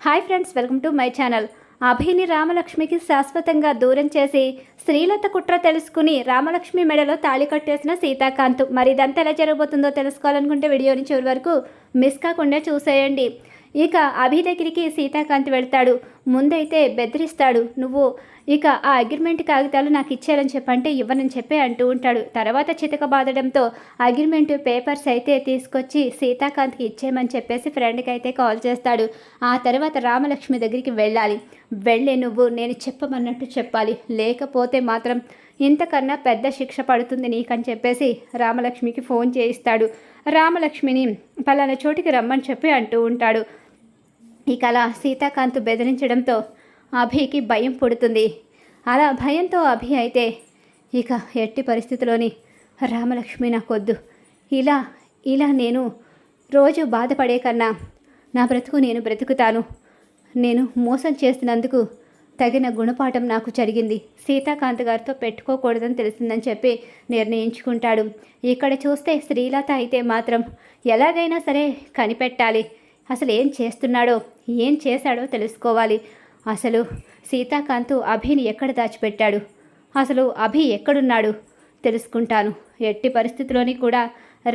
Hi friends welcome to my channel. అభిని రామలక్ష్మికి శాశ్వతంగా దూరం చేసి శ్రీలత కుట్ర తెలుసుకుని రామలక్ష్మి మెడలో తాళి కట్టేసిన సీతాకాంత్. మరి ఇదంతా ఎలా జరగబోతుందో తెలుసుకోవాలనుకుంటే వీడియోని చివరి వరకు మిస్ కాకుండా చూసేయండి. ఇక అభి దగ్గరికి సీతాకాంత్ వెళ్తాడు. ముందైతే బెదిరిస్తాడు. నువ్వు ఇక ఆ అగ్రిమెంట్ కాగితాలు నాకు ఇచ్చారని చెప్పంటే ఇవ్వనని చెప్పి అంటూ ఉంటాడు. తర్వాత చితక బాధడంతో అగ్రిమెంట్ పేపర్స్ అయితే తీసుకొచ్చి సీతాకాంత్కి ఇచ్చేయమని చెప్పేసి ఫ్రెండ్కి అయితే కాల్ చేస్తాడు. ఆ తర్వాత రామలక్ష్మి దగ్గరికి వెళ్ళాలి. వెళ్ళే నువ్వు నేను చెప్పమన్నట్టు చెప్పాలి. లేకపోతే మాత్రం ఇంతకన్నా పెద్ద శిక్ష పడుతుంది నీకని చెప్పేసి రామలక్ష్మికి ఫోన్ చేయిస్తాడు. రామలక్ష్మిని పలానా చోటికి రమ్మని చెప్పి అంటూ ఉంటాడు. ఇక అలా సీతాకాంత్ బెదిరించడంతో అభికి భయం పుడుతుంది. అలా భయంతో అభి అయితే ఇక ఎట్టి పరిస్థితిలోని రామలక్ష్మి నాకొద్దు ఇలా ఇలా నేను రోజు బాధపడే కన్నా నా బ్రతుకు నేను బ్రతుకుతాను. నేను మోసం చేసినందుకు తగిన గుణపాఠం నాకు జరిగింది. సీతాకాంత్ గారితో పెట్టుకోకూడదని తెలిసిందని చెప్పి నిర్ణయించుకుంటాడు. ఇక్కడ చూస్తే శ్రీలత అయితే మాత్రం ఎలాగైనా సరే కనిపెట్టాలి. అసలు ఏం చేస్తున్నాడో ఏం చేశాడో తెలుసుకోవాలి. అసలు సీతాకాంత్ అభిని ఎక్కడ దాచిపెట్టాడు? అసలు అభి ఎక్కడున్నాడు? తెలుసుకుంటాను. ఎట్టి పరిస్థితిలోని కూడా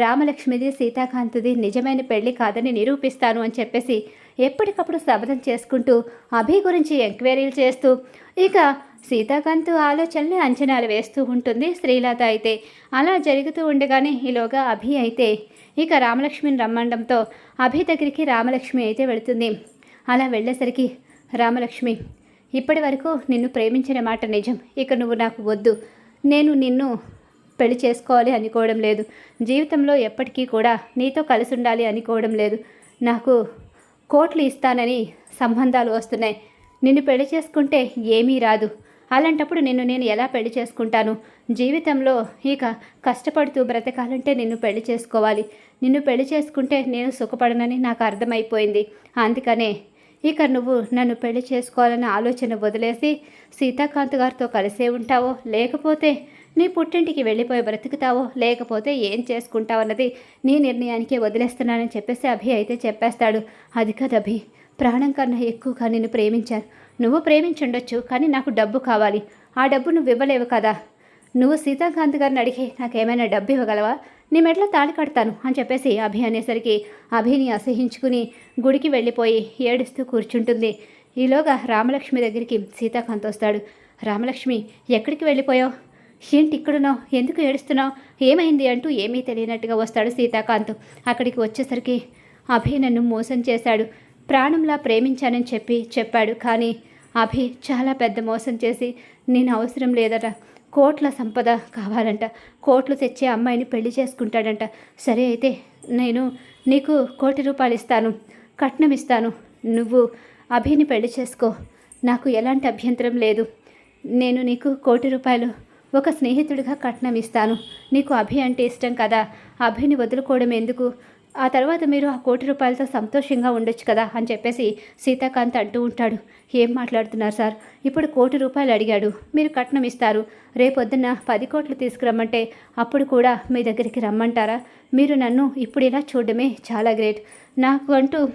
రామలక్ష్మిది సీతాకాంతుది నిజమైన పెళ్ళి కాదని నిరూపిస్తాను అని చెప్పేసి ఎప్పటికప్పుడు శబదం చేసుకుంటూ అభి గురించి ఎంక్వైరీలు చేస్తూ ఇక సీతాకాంత్ ఆలోచనని అంచనాలు వేస్తూ ఉంటుంది శ్రీలత అయితే. అలా జరుగుతూ ఉండగానే ఈలోగా అభి అయితే ఇక రామలక్ష్మిని రమ్మండంతో అభి దగ్గరికి రామలక్ష్మి అయితే వెళుతుంది. అలా వెళ్ళేసరికి రామలక్ష్మి ఇప్పటి వరకు నిన్ను ప్రేమించిన మాట నిజం. ఇక నువ్వు నాకు వద్దు. నేను నిన్ను పెళ్ళి చేసుకోవాలి అనుకోవడం లేదు. జీవితంలో ఎప్పటికీ కూడా నీతో కలిసి ఉండాలి అనుకోవడం లేదు. నాకు కోట్లు ఇస్తానని సంబంధాలు వస్తున్నాయి. నిన్ను పెళ్ళి చేసుకుంటే ఏమీ రాదు. అలాంటప్పుడు నిన్ను నేను ఎలా పెళ్ళి చేసుకుంటాను? జీవితంలో ఇక కష్టపడుతూ బ్రతకాలంటే నిన్ను పెళ్ళి చేసుకోవాలి. నిన్ను పెళ్ళి చేసుకుంటే నేను సుఖపడనని నాకు అర్థమైపోయింది. అందుకనే ఇక నువ్వు నన్ను పెళ్ళి చేసుకోవాలనే ఆలోచన వదిలేసి సీతాకాంత్ గారితో కలిసే ఉంటావో లేకపోతే నీ పుట్టింటికి వెళ్ళిపోయి బ్రతుకుతావో లేకపోతే ఏం చేసుకుంటావు అన్నది నీ నిర్ణయానికే వదిలేస్తున్నానని చెప్పేసి అభి అయితే చెప్పేస్తాడు. అది కాదు అభి ప్రాణం కన్నా ఎక్కువగా నిన్ను ప్రేమించాను. నువ్వు ప్రేమించుండొచ్చు కానీ నాకు డబ్బు కావాలి. ఆ డబ్బు నువ్వు ఇవ్వలేవు కదా. నువ్వు సీతాకాంత్ గారిని అడిగి నాకేమైనా డబ్బు ఇవ్వగలవా? నీ మెడలో తాళి కడతాను అని చెప్పేసి అభి అనేసరికి అభిని అసహించుకుని గుడికి వెళ్ళిపోయి ఏడుస్తూ కూర్చుంటుంది. ఈలోగా రామలక్ష్మి దగ్గరికి సీతాకాంత్ వస్తాడు. రామలక్ష్మి ఎక్కడికి వెళ్ళిపోయావు? ఏంటి ఇక్కడున్నావు? ఎందుకు ఏడుస్తున్నావు? ఏమైంది అంటూ ఏమీ తెలియనట్టుగా వస్తాడు సీతాకాంత్. అక్కడికి వచ్చేసరికి అభి నన్ను మోసం చేశాడు. ప్రాణంలా ప్రేమించానని చెప్పి చెప్పాడు. కానీ అభి చాలా పెద్ద మోసం చేసి నేను అవసరం లేదట. కోట్ల సంపద కావాలంట. కోట్లు తెచ్చే అమ్మాయిని పెళ్ళి చేసుకుంటాడంట. సరే అయితే నేను నీకు కోటి రూపాయలు ఇస్తాను. కట్నం ఇస్తాను. నువ్వు అభిని పెళ్ళి చేసుకో. నాకు ఎలాంటి అభ్యంతరం లేదు. నేను నీకు కోటి రూపాయలు ఒక స్నేహితుడిగా కట్నం ఇస్తాను. నీకు అభి అంటే ఇష్టం కదా. అభిని వదులుకోవడం ఎందుకు? ఆ తర్వాత మీరు ఆ కోటి రూపాయలతో సంతోషంగా ఉండొచ్చు కదా అని చెప్పేసి సీతాకాంత్ అంటూ ఉంటాడు. ఏం మాట్లాడుతున్నారు సార్? ఇప్పుడు కోటి రూపాయలు అడిగాడు. మీరు కట్నం ఇస్తారు. రేపొద్దున పది కోట్లు తీసుకురమ్మంటే అప్పుడు కూడా మీ దగ్గరికి రమ్మంటారా? మీరు నన్ను ఇప్పుడు ఇలా చూడడమే చాలా గ్రేట్. నాకు అంటూ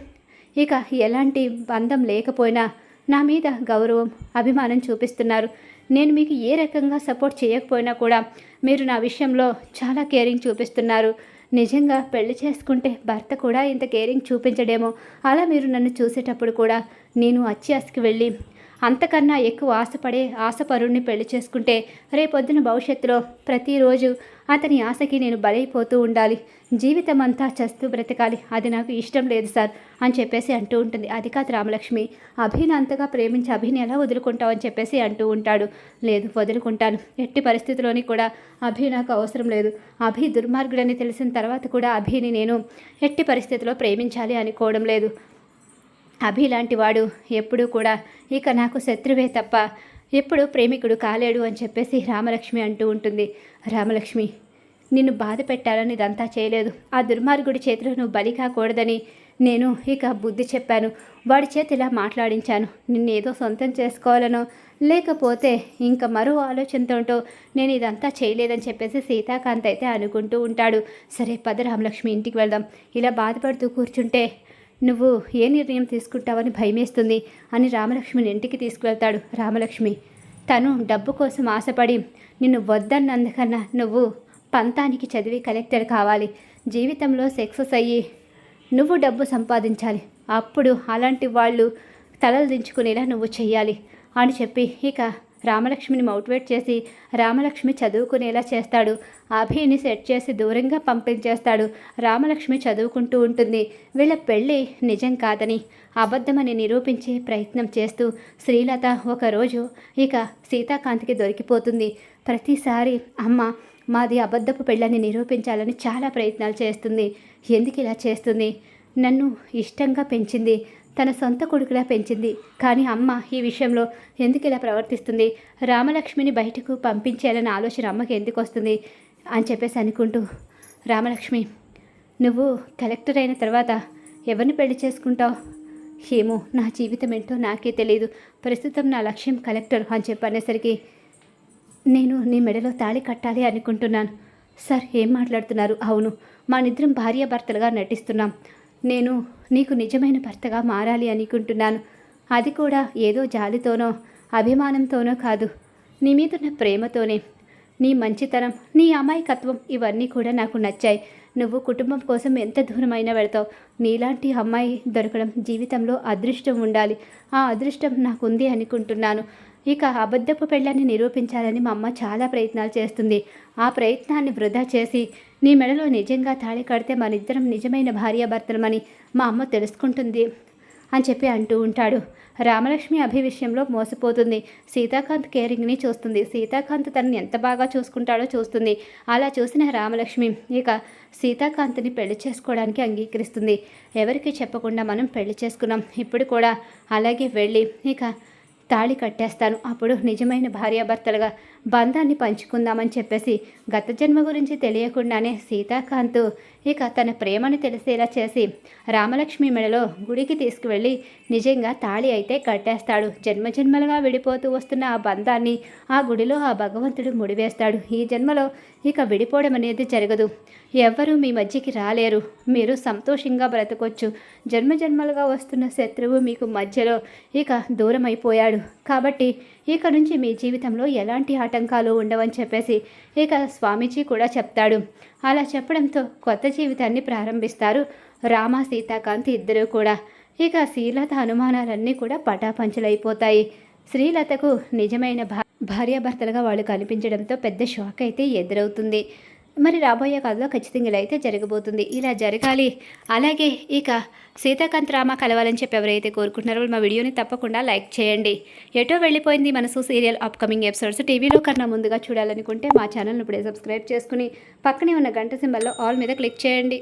ఇక ఎలాంటి బంధం లేకపోయినా నా మీద గౌరవం అభిమానం చూపిస్తున్నారు. నేను మీకు ఏ రకంగా సపోర్ట్ చేయకపోయినా కూడా మీరు నా విషయంలో చాలా కేరింగ్ చూపిస్తున్నారు. నిజంగా పెళ్ళి చేసుకుంటే భర్త కూడా ఇంత కేరింగ్ చూపించడేమో? అలా మీరు నన్ను చూసేటప్పుడు కూడా నేను అచ్చి అసికి వెళ్ళి అంతకన్నా ఎక్కువ ఆశపడే ఆశపరుణ్ణి పెళ్ళి చేసుకుంటే రేపొద్దున భవిష్యత్తులో ప్రతిరోజు అతని ఆశకి నేను బలైపోతూ ఉండాలి. జీవితం అంతా చస్తూ బ్రతకాలి. అది నాకు ఇష్టం లేదు సార్ అని చెప్పేసి అంటూ ఉంటుంది. అది కాదు రామలక్ష్మి. అభిని అంతగా ప్రేమించి అభిని ఎలా వదులుకుంటావు అని చెప్పేసి అంటూ ఉంటాడు. లేదు వదులుకుంటాను. ఎట్టి పరిస్థితిలోని కూడా అభి నాకు అవసరం లేదు. అభి దుర్మార్గుడని తెలిసిన తర్వాత కూడా అభిని నేను ఎట్టి పరిస్థితిలో ప్రేమించాలి అనుకోవడం లేదు. అభి లాంటివాడు ఎప్పుడూ కూడా ఇక నాకు శత్రువే తప్ప ఎప్పుడు ప్రేమికుడు కాలేడు అని చెప్పేసి రామలక్ష్మి అంటూ ఉంటుంది. రామలక్ష్మి నిన్ను బాధ పెట్టాలని ఇదంతా చేయలేదు. ఆ దుర్మార్గుడి చేతిలో నువ్వు బలి కాకూడదని నేను ఇక బుద్ధి చెప్పాను. వాడి చేతి ఇలా మాట్లాడించాను. నిన్ను ఏదో సొంతం చేసుకోవాలనో లేకపోతే ఇంకా మరో ఆలోచనతోంటో నేను ఇదంతా చేయలేదని చెప్పేసి సీతాకాంత్ అయితే అనుకుంటూ ఉంటాడు. సరే పద రామలక్ష్మి ఇంటికి వెళ్దాం. ఇలా బాధపడుతూ కూర్చుంటే నువ్వు ఏ నిర్ణయం తీసుకుంటావని భయమేస్తుంది అని రామలక్ష్మిని ఇంటికి తీసుకువెళ్తాడు రామలక్ష్మి. తను డబ్బు కోసం ఆశపడి నిన్ను వద్దన్నందుకన్నా నువ్వు పంతానికి చదివి కలెక్టర్ కావాలి. జీవితంలో సక్సెస్ అయ్యి నువ్వు డబ్బు సంపాదించాలి. అప్పుడు అలాంటి వాళ్ళు తలలు దించుకునేలా నువ్వు చెయ్యాలి అని చెప్పి ఇక రామలక్ష్మిని మోటివేట్ చేసి రామలక్ష్మి చదువుకునేలా చేస్తాడు. అభిని సెట్ చేసి దూరంగా పంపించేస్తాడు. రామలక్ష్మి చదువుకుంటూ ఉంటుంది. వీళ్ళ పెళ్ళి నిజం కాదని అబద్ధమని నిరూపించే ప్రయత్నం చేస్తూ శ్రీలత ఒకరోజు ఇక సీతాకాంత్కి దొరికిపోతుంది. ప్రతిసారి అమ్మ మాది అబద్ధపు పెళ్ళని నిరూపించాలని చాలా ప్రయత్నాలు చేస్తుంది. ఎందుకు ఇలా చేస్తుంది? నన్ను ఇష్టంగా పెంచింది. తన సొంత కొడుకులా పెంచింది. కానీ అమ్మ ఈ విషయంలో ఎందుకు ఇలా ప్రవర్తిస్తుంది? రామలక్ష్మిని బయటకు పంపించేయాలనే ఆలోచన అమ్మకి ఎందుకు వస్తుంది? అని చెప్పేసి అనుకుంటూ రామలక్ష్మి నువ్వు కలెక్టర్ అయిన తర్వాత ఎవరిని పెళ్ళి చేసుకుంటావు? ఏమో నా జీవితం ఏంటో నాకే తెలియదు ప్రస్తుతం నా లక్ష్యం కలెక్టర్ అని చెప్పనేసరికి నేను నీ మెడలో తాళి కట్టాలి అనుకుంటున్నాను. సార్ ఏం మాట్లాడుతున్నారు? అవును మా నిద్రం భార్యాభర్తలుగా నటిస్తున్నాం. నేను నీకు నిజమైన భర్తగా మారాలి అనుకుంటున్నాను. అది కూడా ఏదో జాలితోనో అభిమానంతోనో కాదు. నీ మీదున్న ప్రేమతోనే. నీ మంచితనం నీ అమాయకత్వం ఇవన్నీ కూడా నాకు నచ్చాయి. నువ్వు కుటుంబం కోసం ఎంత దూరమైనా వెళతావు. నీలాంటి అమ్మాయి దొరకడం జీవితంలో అదృష్టం ఉండాలి. ఆ అదృష్టం నాకుంది అనుకుంటున్నాను. ఇక అబద్ధపు పెళ్ళని నిరూపించాలని మా అమ్మ చాలా ప్రయత్నాలు చేస్తుంది. ఆ ప్రయత్నాన్ని వృధా చేసి నీ మెడలో నిజంగా తాళి కడితే మనిద్దరం నిజమైన భార్యాభర్తలమని మా అమ్మ తెలుసుకుంటుంది అని చెప్పి అంటూ ఉంటాడు. రామలక్ష్మి అభి విషయంలో మోసపోతుంది. సీతాకాంత్ కేరింగ్ని చూస్తుంది. సీతాకాంత్ తనని ఎంత బాగా చూసుకుంటాడో చూస్తుంది. అలా చూసిన రామలక్ష్మి ఇక సీతాకాంత్ని పెళ్ళి చేసుకోవడానికి అంగీకరిస్తుంది. ఎవరికి చెప్పకుండా మనం పెళ్ళి చేసుకున్నాం. ఇప్పుడు కూడా అలాగే వెళ్ళి ఇక తాళి కట్టేస్తాను. అప్పుడు నిజమైన భార్యాభర్తలుగా బంధాన్ని పంచుకుందామని చెప్పేసి గత జన్మ గురించి తెలియకుండానే సీతాకాంత్ ఇక తన ప్రేమను తెలిసేలా చేసి రామలక్ష్మి మెడలో గుడికి తీసుకువెళ్ళి నిజంగా తాళి అయితే కట్టేస్తాడు. జన్మజన్మలుగా విడిపోతూ వస్తున్న ఆ బంధాన్ని ఆ గుడిలో ఆ భగవంతుడు ముడివేస్తాడు. ఈ జన్మలో ఇక విడిపోవడం అనేది జరగదు. ఎవ్వరూ మీ మధ్యకి రాలేరు. మీరు సంతోషంగా బ్రతకొచ్చు. జన్మజన్మలుగా వస్తున్న శత్రువు మీకు మధ్యలో ఇక దూరం అయిపోయాడు కాబట్టి ఇక నుంచి మీ జీవితంలో ఎలాంటి ఆట ఆటంకాలు ఉండవని చెప్పేసి ఇక స్వామీజీ కూడా చెప్తాడు. అలా చెప్పడంతో కొత్త జీవితాన్ని ప్రారంభిస్తారు రామ సీతాకాంత్ ఇద్దరూ కూడా. ఇక శ్రీలత అనుమానాలన్నీ కూడా పటాపంచలైపోతాయి. శ్రీలతకు నిజమైన భా భార్యాభర్తలుగా వాళ్ళు కనిపించడంతో పెద్ద షాక్ అయితే ఎదురవుతుంది. మరి రాబోయే కాలంలో ఖచ్చితంగా ఇలా అయితే జరగబోతుంది. ఇలా జరగాలి. అలాగే ఇక సీతాకాంత్ రామ కలవాలని చెప్పి ఎవరైతే కోరుకుంటున్నారో మా వీడియోని తప్పకుండా లైక్ చేయండి. ఎటో వెళ్ళిపోయింది మనసు సీరియల్ అప్కమింగ్ ఎపిసోడ్స్ టీవీలో కన్నా ముందుగా చూడాలనుకుంటే మా ఛానల్ని ఇప్పుడే సబ్స్క్రైబ్ చేసుకుని పక్కనే ఉన్న గంట సింబల్లో ఆల్ మీద క్లిక్ చేయండి.